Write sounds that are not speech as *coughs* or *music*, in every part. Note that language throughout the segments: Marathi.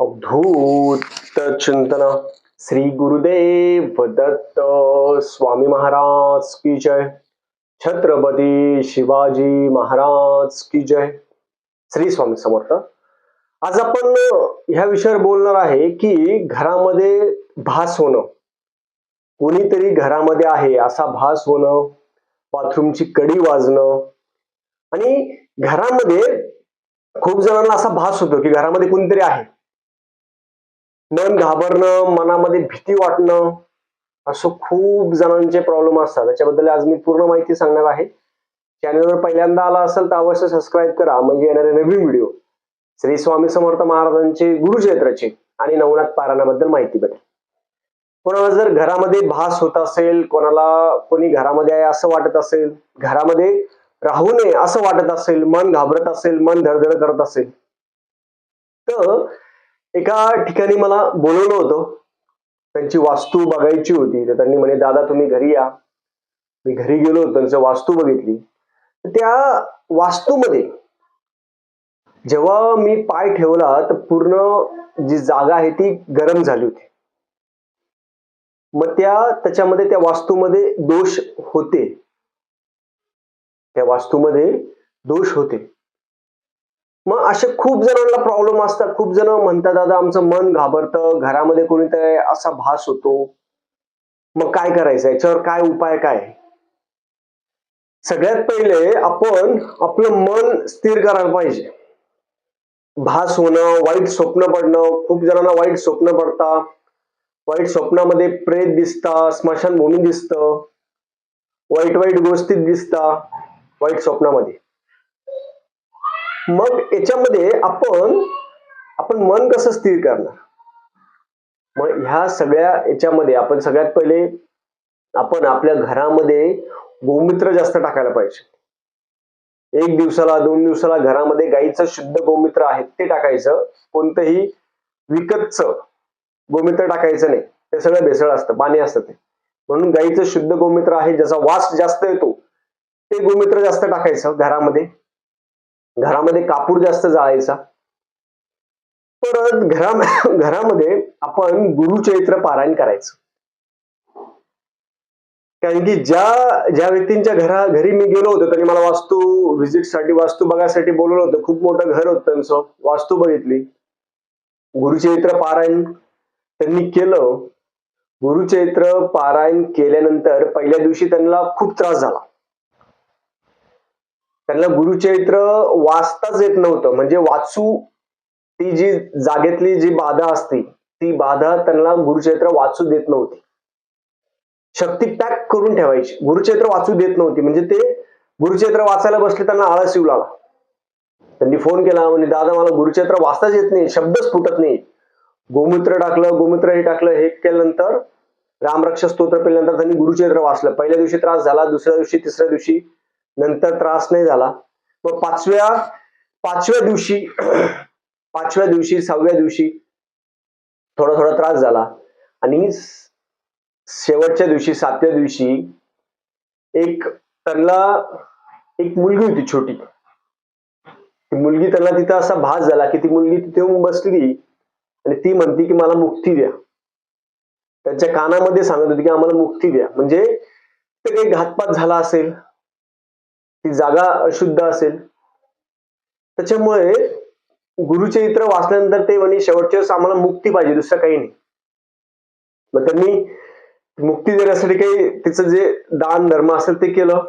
अवधूत चिंतन श्री गुरुदेव दत्त स्वामी महाराज की जय। छत्रपती शिवाजी महाराज की जय। श्री स्वामी समर्थ। आज आपण ह्या विषयावर बोलणार आहे की घरामध्ये भास होणं. कोणीतरी घरामध्ये आहे असा भास होणं बाथरूमची कडी वाजणं. आणि घरामध्ये खूप जणांना असा भास होतो की घरामध्ये कोणीतरी आहे. मन घाबरणं मनामध्ये भीती वाटणं असं खूप जणांचे प्रॉब्लेम असतात. त्याच्याबद्दल आज मी पूर्ण माहिती सांगणार आहे. चॅनलवर पहिल्यांदा आला असेल तर अवश्य सबस्क्राईब करा. म्हणजे येणारे नवीन व्हिडिओ श्री स्वामी समर्थ महाराजांचे गुरुचरित्राचे आणि नवनाथ पारायणाबद्दल माहिती भेटेल. कोणाला जर घरामध्ये भास होत असेल कोणाला कोणी घरामध्ये आहे असं वाटत असेल घरामध्ये राहू नये असं वाटत असेल मन घाबरत असेल मन धडधड करत असेल तर एका ठिकाणी मला बोलवलं होतं. त्यांची वास्तू बघायची होती. तर त्यांनी म्हणे दादा तुम्ही घरी या. मी घरी गेलो होतो वास्तू बघितली. तर त्या वास्तूमध्ये जेव्हा मी पाय ठेवला तर पूर्ण जी जागा आहे ती गरम झाली होती. मग त्या त्याच्यामध्ये त्या वास्तूमध्ये दोष होते. त्या वास्तूमध्ये दोष होते. मग असे खूप जणांना प्रॉब्लेम असतात. खूप जण म्हणतात दादा आमचं मन घाबरतं. घरामध्ये कोणीतरी असा भास होतो. मग काय करायचं याच्यावर काय उपाय काय? सगळ्यात पहिले आपण आपलं मन स्थिर करायला पाहिजे. भास होणं वाईट स्वप्न पडणं. खूप जणांना वाईट स्वप्न पडतं वाईट स्वप्नामध्ये प्रेत दिसता स्मशानभूमी दिसतं. वाईट वाईट गोष्टी दिसता वाईट स्वप्नामध्ये. मग याच्यामध्ये आपण आपण मन कसं स्थिर करणार? मग ह्या सगळ्या याच्यामध्ये आपण सगळ्यात पहिले आपण आपल्या घरामध्ये गोमूत्र जास्त टाकायला पाहिजे. एक दिवसाला दोन दिवसाला घरामध्ये गाईचं शुद्ध गोमूत्र आहे ते टाकायचं. कोणतंही विकतचं गोमूत्र टाकायचं नाही. ते सगळं भेसळ असतं पाणी असतं ते. म्हणून गाईचं शुद्ध गोमूत्र आहे ज्याचा वास जास्त येतो ते गोमूत्र जास्त टाकायचं घरामध्ये. घरामध्ये कापूर जास्त जाळायचा. परत घरा *coughs* घरामध्ये आपण गुरुचरित्र पारायण करायचं. कारण की ज्या ज्या व्यक्तींच्या घरा घरी मी गेलो होतो त्यांनी मला वास्तू व्हिजिटसाठी वास्तू बघायसाठी बोलवलं होतं. खूप मोठं घर होतं त्यांचं वास्तू बघितली. गुरुचरित्र पारायण त्यांनी केलं. गुरुचरित्र पारायण केल्यानंतर पहिल्या दिवशी त्यांना खूप त्रास झाला. त्यांना गुरुचैत्र वाचताच येत नव्हतं. म्हणजे वाचू ती जी जागेतली जी बाधा असते ती बाधा त्यांना गुरुचैत्र वाचू देत नव्हती. शक्ती पॅक करून ठेवायची. गुरुचैत्र वाचू देत नव्हती. म्हणजे ते गुरुचैत्र वाचायला बसले त्यांना आळस येऊ लागला. त्यांनी फोन केला म्हणजे दादा मला गुरुचैत्र वाचताच येत नाही. शब्दच फुटत नाही. गोमूत्र टाकलं गोमूत्र हे टाकलं. हे केल्यानंतर रामरक्षा स्तोत्र केल्यानंतर त्यांनी गुरुचैत्र वाचलं. पहिल्या दिवशी त्रास झाला दुसऱ्या दिवशी तिसऱ्या दिवशी नंतर त्रास नाही झाला. मग पाचव्या पाचव्या दिवशी पाचव्या दिवशी सहाव्या दिवशी थोडा थोडा त्रास झाला. आणि शेवटच्या दिवशी सातव्या दिवशी एक त्यांना एक मुलगी होती छोटी. ती मुलगी त्यांना तिथं असा भास झाला की ती मुलगी तिथे येऊन बसली आणि ती म्हणती की मला मुक्ती द्या. त्यांच्या कानामध्ये सांगत होती की आम्हाला मुक्ती द्या. म्हणजे ते काही घातपात झाला असेल ती जागा अशुद्ध असेल. त्याच्यामुळे गुरुचरित्र वाचल्यानंतर ते म्हणे शेवटच्या वेळेस आम्हाला मुक्ती पाहिजे दुसरं काही नाही. मग त्यांनी मुक्ती देण्यासाठी काही तिचं जे दान धर्म असेल ते केलं.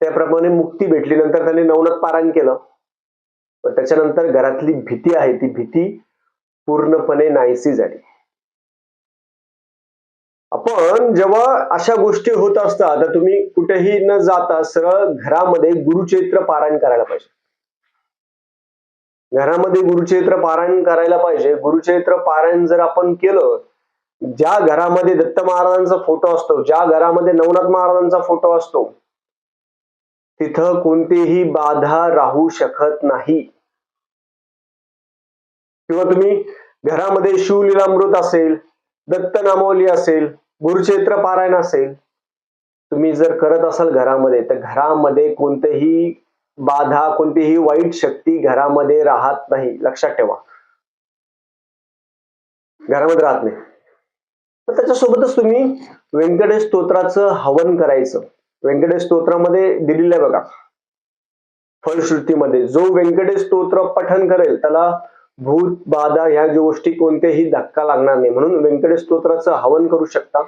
त्याप्रमाणे मुक्ती भेटली. नंतर त्यांनी नवनाथ पारायण केलं. त्याच्यानंतर घरातली भीती आहे. ती भीती पूर्णपणे नाहीशी झाली. आपण जेव्हा अशा गोष्टी होत असतात तर तुम्ही कुठेही न जाता सरळ घरामध्ये गुरुचैत्र पारायण करायला पाहिजे. घरामध्ये गुरुचैत्र पारायण करायला पाहिजे. गुरुचैत्र पारायण जर आपण केलं ज्या घरामध्ये दत्त महाराजांचा फोटो असतो ज्या घरामध्ये नवनाथ महाराजांचा फोटो असतो तिथं कोणतीही बाधा राहू शकत नाही. किंवा तुम्ही घरामध्ये शिवलीलामृत असेल दत्त नामावली असेल गुरुचैत्र पारायण असेल तुम्ही जर करत असाल घरामध्ये तर घरामध्ये कोणतेही बाधा कोणतीही वाईट शक्ती घरामध्ये राहत नाही. लक्षात ठेवा. घरामध्ये राहत नाही. तर त्याच्यासोबतच तुम्ही व्यंकटेश स्तोत्राचं हवन करायचं. व्यंकटेश स्तोत्रामध्ये दिलेलं आहे बघा. फलश्रुतीमध्ये जो व्यंकटेश स्तोत्र पठन करेल त्याला भूत बाधा ह्या ज्या गोष्टी कोणत्याही धक्का लागणार नाही. म्हणून व्यंकटेश स्तोत्राचं हवन करू शकता.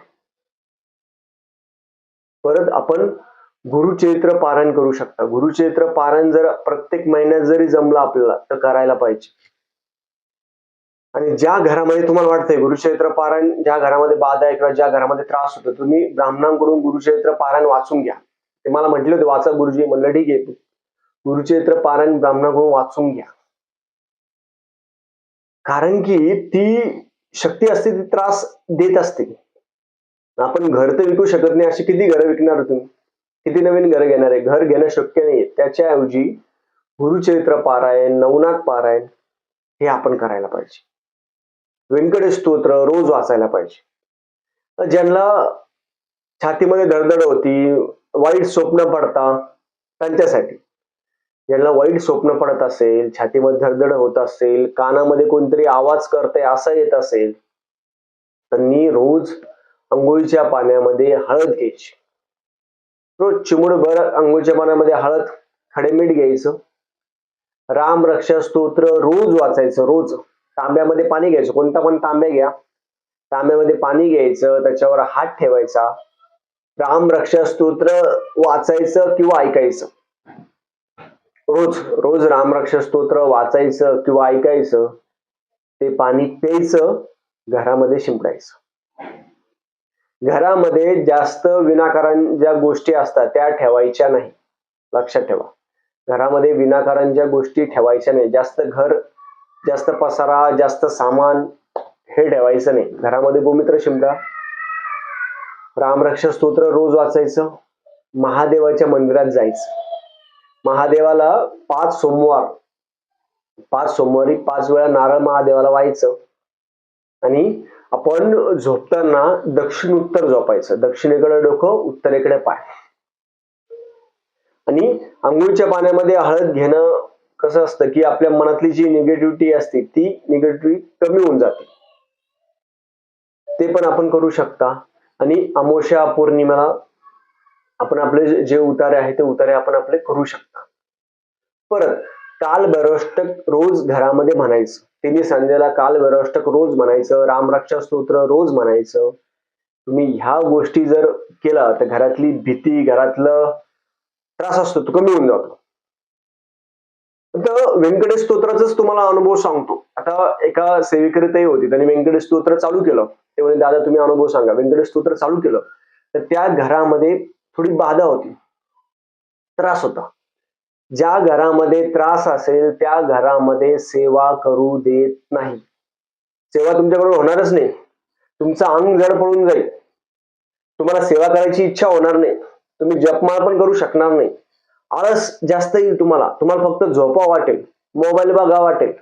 परत आपण गुरुचरित्र पारायण करू शकता. गुरुचरित्र पारायण जर प्रत्येक महिन्यात जरी जमलं आपल्याला तर करायला पाहिजे. आणि ज्या घरामध्ये तुम्हाला वाटतंय गुरुचरित्र पारायण ज्या घरामध्ये बाधा आहे किंवा ज्या घरामध्ये त्रास होतो तुम्ही ब्राह्मणांकडून गुरुचरित्र पारायण वाचून घ्या. ते मला म्हटले होते वाचा गुरुजी. म्हणलं ठीक आहे. गुरुचरित्र पारायण ब्राह्मणाकडून वाचून घ्या. कारण की ती शक्ती असते ती त्रास देत असते. आपण घर तर विकू शकत नाही अशी किती घरं विकणार हो तुम्ही? किती नवीन घरं घेणार आहे? घर घेणं शक्य नाही त्याच्याऐवजी गुरुचरित्र पारायण नवनाथ पारायण हे आपण करायला पाहिजे. व्यंकटेश स्तोत्र रोज वाचायला पाहिजे. ज्यांना छातीमध्ये धडधड होती वाईट स्वप्न पडता त्यांच्यासाठी. ज्यांना वाईट स्वप्न पडत असेल छातीमध्ये धडधड होत असेल कानामध्ये कोणतरी आवाज करते असं येत असेल त्यांनी रोज अंघोळीच्या पाण्यामध्ये हळद घ्यायची. रोज चिमुडभर अंघोळीच्या पाण्यामध्ये हळद खडेमीठ घ्यायचं. राम रक्षा स्तोत्र रोज वाचायचं रोज. तांब्यामध्ये पाणी घ्यायचं कोणता पण तांब्या घ्या. तांब्यामध्ये पाणी घ्यायचं त्याच्यावर हात ठेवायचा. राम रक्षा स्तोत्र वाचायचं किंवा ऐकायचं. रोज रोज रामरक्षा स्तोत्र वाचायचं किंवा ऐकायचं ते पाणी प्यायचं घरामध्ये शिंपडायचं. घरामध्ये जास्त विनाकारण ज्या गोष्टी असतात त्या ठेवायच्या नाही. लक्षात ठेवा. घरामध्ये विनाकारण ज्या गोष्टी ठेवायच्या नाही जास्त घर जास्त पसारा जास्त सामान हे ठेवायचं नाही. घरामध्ये गोमित्र शिंपडा. रामरक्षा स्तोत्र रोज वाचायचं. महादेवाच्या मंदिरात जायचं. महादेवाला पाच सोमवार पाच सोमवारी पाच वेळा नारळ महादेवाला व्हायचं. आणि आपण झोपताना दक्षिण उत्तर झोपायचं. दक्षिणेकडे डोकं उत्तरेकडे पाय. आणि आंघोळीच्या पाण्यामध्ये हळद घेणं कसं असतं की आपल्या मनातली जी निगेटिव्हिटी असते ती निगेटिव्हिटी कमी होऊन जाते. ते पण आपण करू शकता. आणि अमोशा पौर्णिमेला आपण आपले जे उतारे आहे ते उतारे आपण आपले करू शकता. परत काल भैरवाष्टक रोज घरामध्ये म्हणायचं. तिने संध्याला काल भैरवाष्टक रोज म्हणायचं रामरक्षा स्तोत्र रोज म्हणायचं. तुम्ही ह्या गोष्टी जर केला तर घरातली भीती घरातलं त्रास असतो तो कमी होऊन जातो. तर व्यंकटेश स्तोत्राचाच तुम्हाला अनुभव सांगतो. आता एका सेविकरीतही होती त्यांनी व्यंकटेश स्तोत्र चालू केलं. ते म्हणजे दादा तुम्ही अनुभव सांगा. व्यंकटेश स्तोत्र चालू केलं. तर त्या घरामध्ये थोडी बाधा होती. त्रास होता. ज्या घरामध्ये त्रास असेल त्या घरामध्ये सेवा करू देत नाही. सेवा तुमच्याकडून होणारच नाही. तुमचं अंग जड पडून जाईल. तुम्हाला सेवा करायची इच्छा होणार नाही. तुम्ही जपमाळ पण करू शकणार नाही. आळस जास्त येईल तुम्हाला. तुम्हाला फक्त झोपा वाटेल. मोबाईल बघा वाटेल.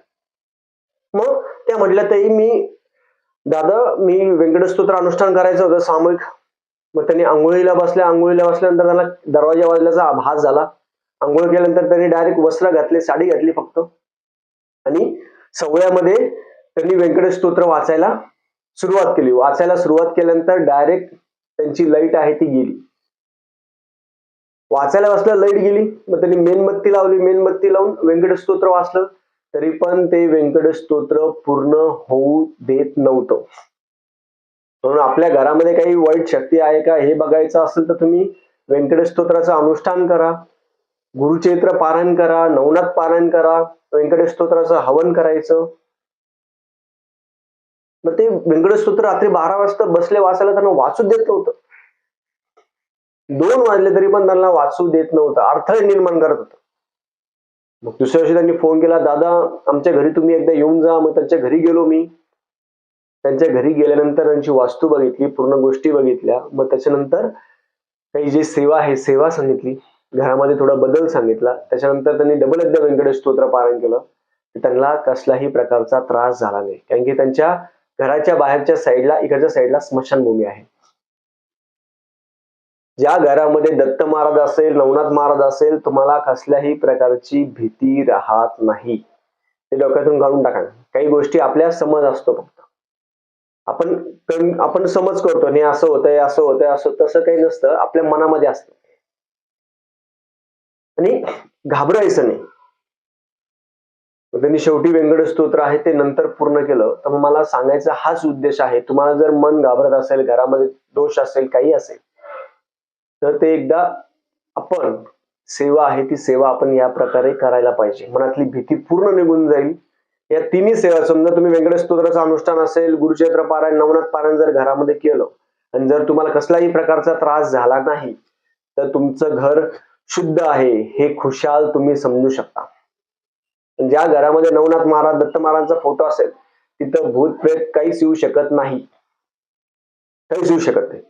मग त्या म्हटल्या तरी मी दादा मी व्यंकटस्तोत्र अनुष्ठान करायचं होतं सामूहिक मग त्यांनी आंघोळीला बसल्या आंघोळीला बसल्यानंतर त्याला दरवाजा वाजल्याचा आभास झाला. आंघोळ केल्यानंतर त्यांनी डायरेक्ट वस्त्र घातले साडी घातली फक्त. आणि सवळ्यामध्ये त्यांनी व्यंकटेश स्तोत्र वाचायला सुरुवात केली. वाचायला सुरुवात केल्यानंतर डायरेक्ट त्यांची लाइट आहे ती गेली. वाचायला बसलं लाइट गेली. मग त्यांनी मेणबत्ती लावली. मेणबत्ती लावून व्यंकटेश स्तोत्र वाचलं. तरी पण ते व्यंकटेश स्तोत्र पूर्ण होऊ देत नव्हतं. म्हणून आपल्या घरामध्ये काही वाईट शक्ती आहे का हे बघायचं असेल तर तुम्ही व्यंकटेश स्तोत्राचं अनुष्ठान करा. गुरुचैत्र पारायण करा नवनाथ पारायण करा व्यंकटेश स्तोत्राचं हवन करायचं. मग ते व्यंकटेश स्तोत्र रात्री बारा वाजता बसले वाचायला त्यांना वाचू देत नव्हतं. दोन वाजले तरी पण त्यांना वाचू देत नव्हतं. अडथळे निर्माण करत होतं. मग दुसऱ्या दिवशी त्यांनी फोन केला दादा आमच्या घरी तुम्ही एकदा येऊन जा मग त्यांच्या घरी गेलो मी. त्यांच्या घरी गेल्यानंतर त्यांची वास्तू बघितली पूर्ण गोष्टी बघितल्या. मग त्याच्यानंतर काही जी सेवा आहे सेवा सांगितली. घरामध्ये थोडा बदल सांगितला. त्याच्यानंतर त्यांनी डबल एकदा व्यंकटेश स्तोत्र पारायण केलं. त्यांना कसलाही प्रकारचा त्रास झाला नाही. कारण की त्यांच्या घराच्या बाहेरच्या साईडला इकडच्या साईडला स्मशानभूमी आहे. ज्या घरामध्ये दत्त महाराज असेल नवनाथ महाराज असेल तुम्हाला कसल्याही प्रकारची भीती राहत नाही. ते डोक्यातून काढून टाका. काही गोष्टी आपल्या समज असतो फक्त. आपण आपण समज करतो हे असं होतंय असं होतंय असं तसं काही नसतं आपल्या मनामध्ये असतं. आणि घाबरायचं नाही. त्यांनी शेवटी व्यंकट स्तोत्र आहे ते नंतर पूर्ण केलं तर मग मला सांगायचा हाच उद्देश आहे. तुम्हाला जर मन घाबरत असेल घरामध्ये दोष असेल काही असेल तर ते एकदा आपण सेवा आहे ती सेवा आपण या प्रकारे करायला पाहिजे. मनातली भीती पूर्ण निघून जाईल. या तिन्ही सेवा समजा तुम्ही व्यंकटेश स्तोत्राचं अनुष्ठान असेल गुरुचैत्र पारायण नवनाथ पारायण जर घरामध्ये केलं आणि जर तुम्हाला कसलाही प्रकारचा त्रास झाला नाही तर तुमचं घर शुद्ध आहे हे खुशाल तुम्ही समजू शकता. ज्या घरामध्ये नवनाथ महाराज दत्त महाराजांचा फोटो असेल तिथं भूत प्रेत काहीच येऊ शकत नाही. काहीच येऊ शकत नाही.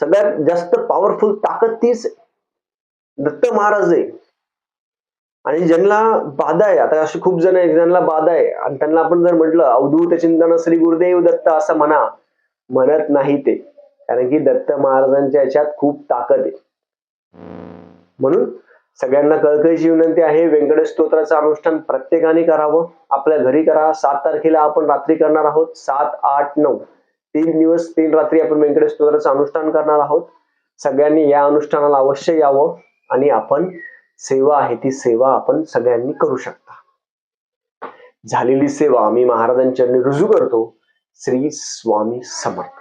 सगळ्यात जास्त पॉवरफुल ताकद तीच दत्त महाराज आहे. आणि ज्यांना बाधा आहे आता असे खूप जण आहेत ज्यांना बाधा आहे आणि त्यांना आपण जर म्हटलं अवधूत चिंतन श्री गुरुदेव दत्त असं म्हणा म्हणत नाही ते. कारण की दत्त महाराजांच्या याच्यात खूप ताकद आहे. म्हणून सगळ्यांना कळकळीची विनंती आहे व्यंकटेश स्तोत्राचं अनुष्ठान प्रत्येकाने करावं. आपल्या घरी करा सात तारखेला आपण रात्री करणार आहोत सात आठ नऊ. तीन दिवस तीन रात्री आपण व्यंकटेश स्तोत्राचं अनुष्ठान करणार आहोत. सगळ्यांनी या अनुष्ठानाला अवश्य यावं आणि आपण सेवा आहे ती सेवा आपण सगळ्यांनी करू शकता. झालेली सेवा मी महाराजांच्या रुजू करतो. श्री स्वामी समर्थ.